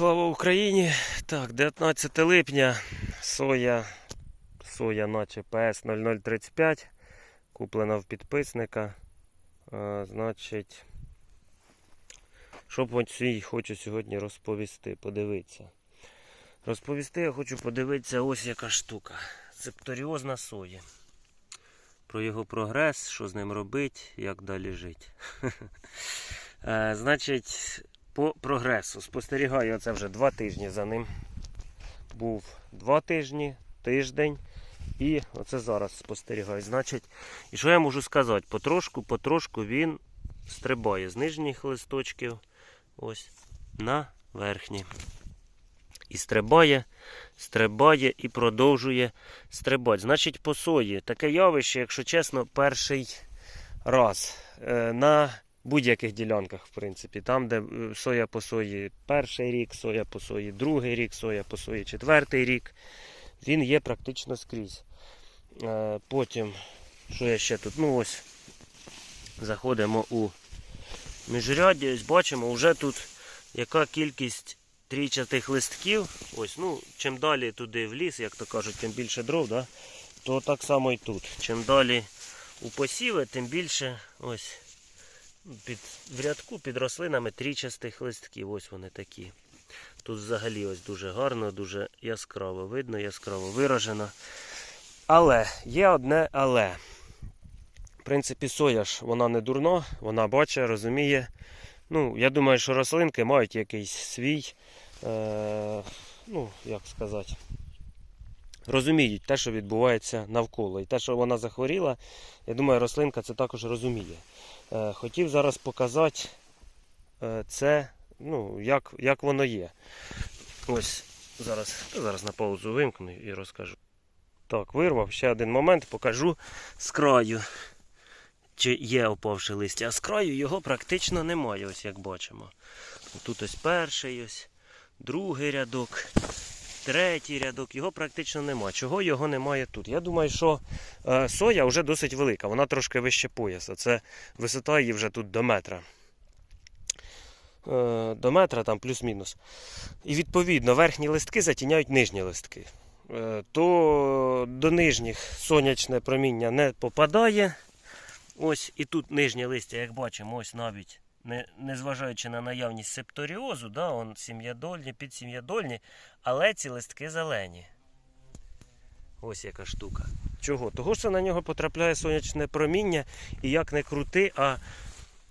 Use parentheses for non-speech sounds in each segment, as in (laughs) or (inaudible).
Слава Україні! Так, 19 липня, соя, соя наче ПС 0035, куплена в підписника. А, значить, що хочу сьогодні розповісти, подивитися. Розповісти я хочу подивитися ось яка штука. Септоріозна соя. Про його прогрес, що з ним робити, як далі жити. (laughs) Е, Значить, по прогресу. Спостерігаю це вже два тижні за ним. Був два тижні, тиждень. І оце зараз спостерігаю. Значить, і що я можу сказати? Потрошку, потрошку він стрибає з нижніх листочків ось на верхні. І стрибає, стрибає і продовжує стрибати. Значить, по сої таке явище, якщо чесно, перший раз. Е, на будь-яких ділянках, в принципі. Там, де е, соя по сої перший рік, соя по сої другий рік, соя по сої четвертий рік. Він є практично скрізь. Е, Потім, що я ще тут? Ну ось, заходимо у міжряддя, ось бачимо, вже тут яка кількість трійчатих листків. Ось, ну, чим далі туди в ліс, як то кажуть, тим більше дров, да? то так само і тут. Чим далі у посіви, тим більше ось під, в рядку під рослинами трічастих листків. Ось вони такі. Тут взагалі ось дуже гарно, дуже яскраво видно, яскраво виражено. Але є одне але. В принципі, соя ж вона не дурна, вона бачить, розуміє. Ну, я думаю, що рослинки мають якийсь свій, е, ну, як сказати, розуміють те, що відбувається навколо. І те, що вона захворіла, я думаю, рослинка це також розуміє. Е, хотів зараз показати е, це, ну, як, як воно є. Ось зараз, зараз на паузу вимкну і розкажу. Так, вирвав ще один момент, покажу з краю, чи є опавши листя. А з краю його практично немає, ось як бачимо. Тут ось перший, ось, другий рядок, третій рядок, його практично немає. Чого його немає тут? Я думаю, що е, соя вже досить велика, вона трошки вище пояса. Це висота її вже тут до метра. Е, до метра там плюс-мінус. І відповідно верхні листки затіняють нижні листки. Е, то до нижніх сонячне проміння не попадає. Ось і тут нижнє листя, як бачимо, ось навіть незважаючи на наявність септоріозу, да, он сім'ядольні, підсім'ядольні, але ці листки зелені. Ось яка штука. Чого? Того, що на нього потрапляє сонячне проміння, і як не крути, а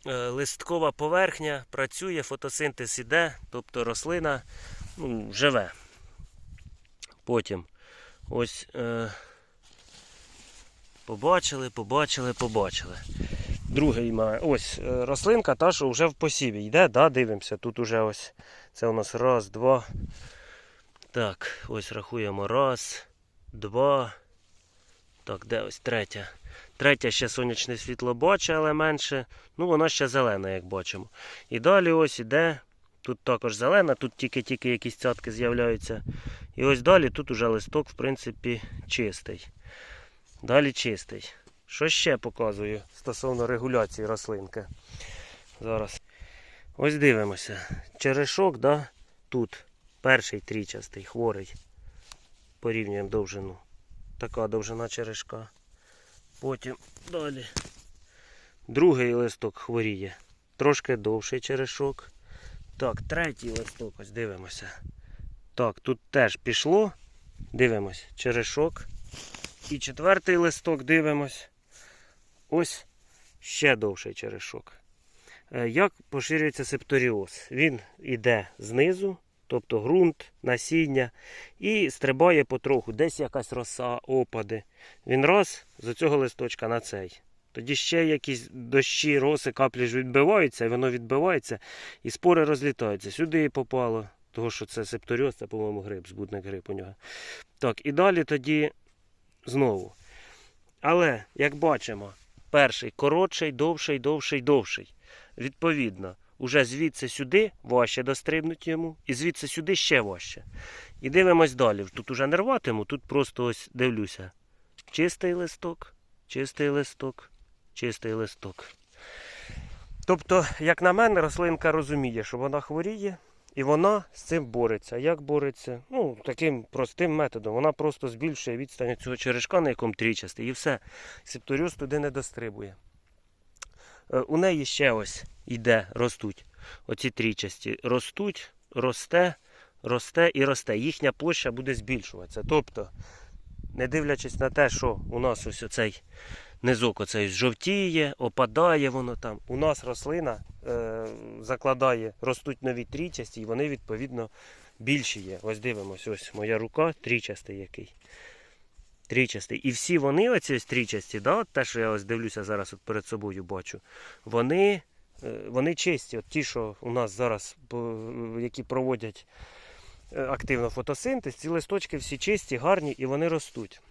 е, листкова поверхня працює, фотосинтез іде, тобто рослина ну, живе. Потім ось е, побачили, побачили, побачили. Другий має. Ось е, рослинка, та, що вже в посіві йде, да, дивимося. Тут уже ось це у нас раз, два. Так, ось рахуємо. Раз, два. Так, де ось третя. Третя ще сонячне світло бачить, але менше. Ну, вона ще зелена, як бачимо. І далі ось іде. Тут також зелена, тут тільки-тільки якісь цятки з'являються. І ось далі тут уже листок, в принципі, чистий. Далі чистий. Що ще показую стосовно регуляції рослинки? Зараз. Ось дивимося. Черешок, да, тут перший трічастий, хворий. Порівнюємо довжину. Така довжина черешка. Потім далі. Другий листок хворіє. Трошки довший черешок. Так, третій листок, ось дивимося. Так, тут теж пішло. Дивимось, черешок. І четвертий листок дивимось. Ось ще довший черешок. Е, Як поширюється септоріоз? Він йде знизу, тобто ґрунт, насіння, і стрибає потроху. Десь якась роса, опади. Він раз з цього листочка на цей. Тоді ще якісь дощі, роси, каплі ж відбиваються, і воно відбивається, і спори розлітаються. Сюди попало, тому що це септоріоз, це, по-моєму, гриб, збудник гриб у нього. Так, і далі тоді знову. Але, як бачимо, перший коротший, довший, довший, довший. Відповідно, уже звідси сюди важче дострибнути йому, і звідси сюди ще важче. І дивимось далі. Тут уже не рватиму, тут просто ось дивлюся. Чистий листок, чистий листок, чистий листок. Тобто, як на мене, рослинка розуміє, що вона хворіє, І вона з цим бореться. Як бореться? Ну, таким простим методом. Вона просто збільшує відстань цього черешка, на якому трічастий, і все. Септоріоз туди не дострибує. Е, У неї ще ось іде, ростуть. Оці трічасті ростуть, росте, росте і росте. Їхня площа буде збільшуватися. Тобто, не дивлячись на те, що у нас ось оцей низок оцей жовтіє, опадає воно там. У нас рослина закладає, ростуть нові трічасті, і вони відповідно більші є. Ось дивимось, ось моя рука, трічастий який. Трічастий. І всі вони, оці ось трічасті, да, от те, що я ось дивлюся зараз от перед собою бачу, вони, е, вони чисті. От ті, що у нас зараз, які проводять е, активно фотосинтез, ці листочки всі чисті, гарні і вони ростуть.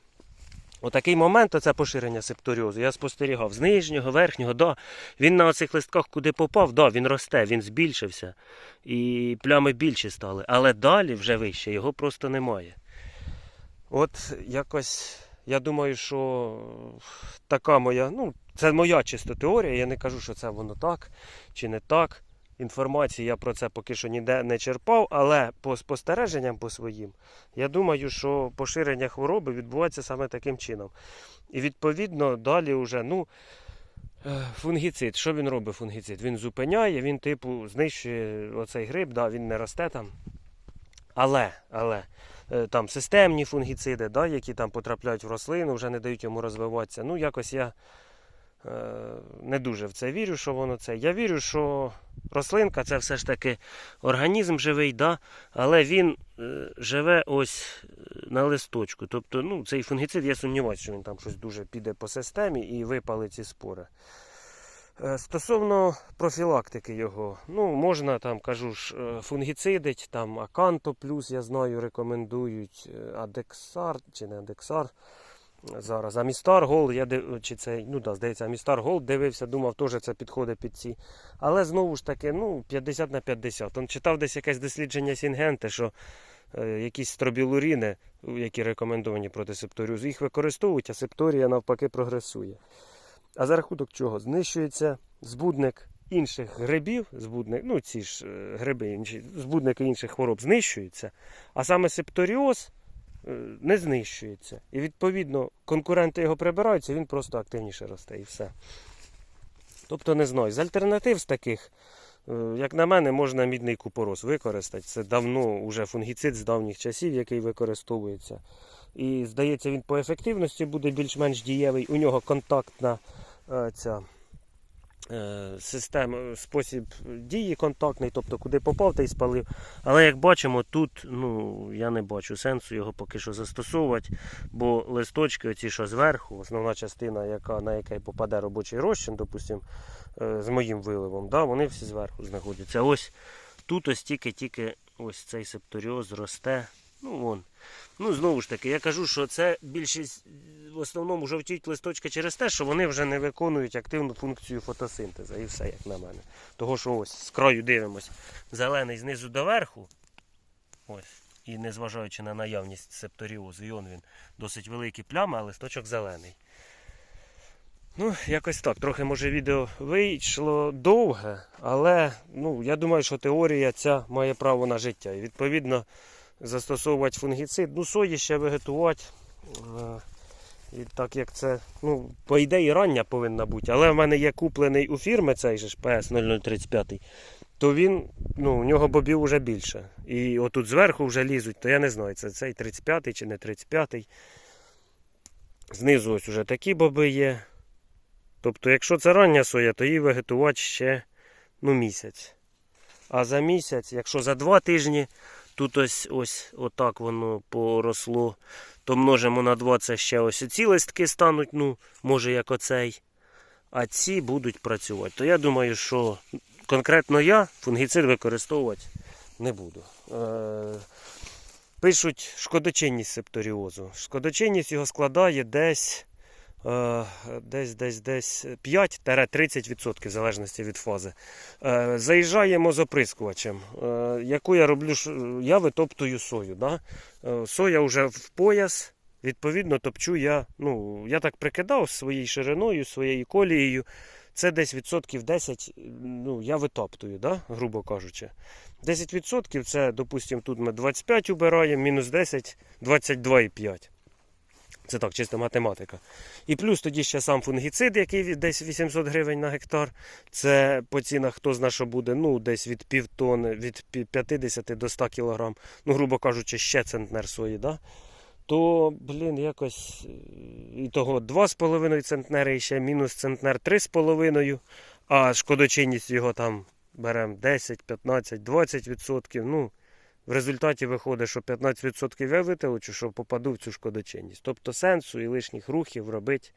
Отакий момент, оце поширення септоріозу, я спостерігав з нижнього, верхнього, да, він на оцих листках куди попав, да, він росте, він збільшився. І плями більші стали. Але далі вже вище, його просто немає. От якось я думаю, що така моя, ну, це моя чисто теорія. Я не кажу, що це воно так чи не так. Інформації я про це поки що ніде не черпав, але по спостереженням по своїм, я думаю, що поширення хвороби відбувається саме таким чином. І відповідно далі вже, ну, е, фунгіцид. Що він робить, фунгіцид? Він зупиняє, він, типу, знищує оцей гриб, да, він не росте там. Але, але е, там системні фунгіциди, да, які там потрапляють в рослину, вже не дають йому розвиватися. Ну, якось я не дуже в це вірю, що воно це. Я вірю, що рослинка це все ж таки організм живий, да, але він е, живе ось е, на листочку. Тобто, ну, цей фунгіцид, я сумніваюся, що він там щось дуже піде по системі і випалить ці спори. Е, Стосовно профілактики його, ну можна там, кажу ж, е, фунгіцидить, там Аканто плюс, я знаю, рекомендують е, Адексар чи не Адексар. Зараз Амістар Гол, я див... чи це, ну да, здається, Амістар Гол дивився, думав, теж це підходить під ці. Але знову ж таки, ну, 50 на 50. Он читав десь якесь дослідження Сінгенте, що е, якісь стробілуріни, які рекомендовані проти септоріозу, їх використовують, а септорія навпаки прогресує. А за рахунок чого? Знищується збудник інших грибів, збудник, ну ці ж е, гриби, інші, збудники інших хвороб знищуються, а саме септоріоз не знищується. І відповідно конкуренти його прибираються, він просто активніше росте і все. Тобто не знаю. З альтернатив з таких, е, як на мене, можна мідний купорос використати. Це давно вже фунгіцид з давніх часів, який використовується. І здається, він по ефективності буде більш-менш дієвий. У нього контактна е, ця е, система, спосіб дії контактний, тобто куди попав, та й спалив. Але як бачимо, тут ну, я не бачу сенсу його поки що застосовувати, бо листочки, оці, що зверху, основна частина, яка, на який попаде робочий розчин, допустим, е, з моїм виливом, да, вони всі зверху знаходяться. Ось тут ось тільки-тільки ось цей септоріоз росте. Ну, вон. Ну, знову ж таки, я кажу, що це більшість в основному жовтіють листочки через те, що вони вже не виконують активну функцію фотосинтезу. І все, як на мене. Того, що ось з краю дивимось, зелений знизу до верху. Ось. І незважаючи на наявність септоріозу, і он він досить великі плями, а листочок зелений. Ну, якось так. Трохи може відео вийшло довге, але ну, я думаю, що теорія ця має право на життя. І відповідно застосовувати фунгіцид. Ну, сої ще вегетувати. Е, І так як це, ну, по ідеї рання повинна бути, але в мене є куплений у фірми цей же ж PS 0035, то він, ну, у нього бобів вже більше. І отут зверху вже лізуть, то я не знаю, це цей 35 чи не 35. Знизу ось уже такі боби є. Тобто, якщо це рання соя, то її вегетувати ще ну, місяць. А за місяць, якщо за два тижні, тут ось ось отак воно поросло, то множимо на 2, це ще ось ці листки стануть, ну, може як оцей. А ці будуть працювати. То я думаю, що конкретно я фунгіцид використовувати не буду. Е, пишуть шкодочинність септоріозу. Шкодочинність його складає десь, десь, десь, десь 5-30% в залежності від фази. Е, заїжджаємо з оприскувачем. Е, яку я роблю, я витоптую сою. Да? Е, соя вже в пояс. Відповідно, топчу я, ну, я так прикидав своєю шириною, своєю колією. це десь відсотків 10, ну, я витоптую, да? грубо кажучи. 10% це, допустимо, тут ми 25 убираємо, мінус 10, 22,5. Це так, чиста математика. І плюс тоді ще сам фунгіцид, який десь 800 гривень на гектар. Це по цінах хто зна, що буде, ну, десь від півтони, від 50 до 100 кг, ну, грубо кажучи, ще центнер сої, да? то, блін, якось і того 2,5 центнери, і ще мінус центнер 3,5, а шкодочинність його там беремо 10, 15, 20 відсотків. Ну, в результаті виходить, що 15% я витилучу, що попаду в цю шкодочинність. Тобто сенсу і лишніх рухів робити,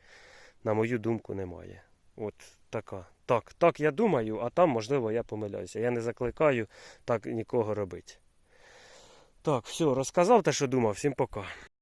на мою думку, немає. От така. Так, так я думаю, а там, можливо, я помиляюся. Я не закликаю так нікого робити. Так, все, розказав те, що думав. Всім пока.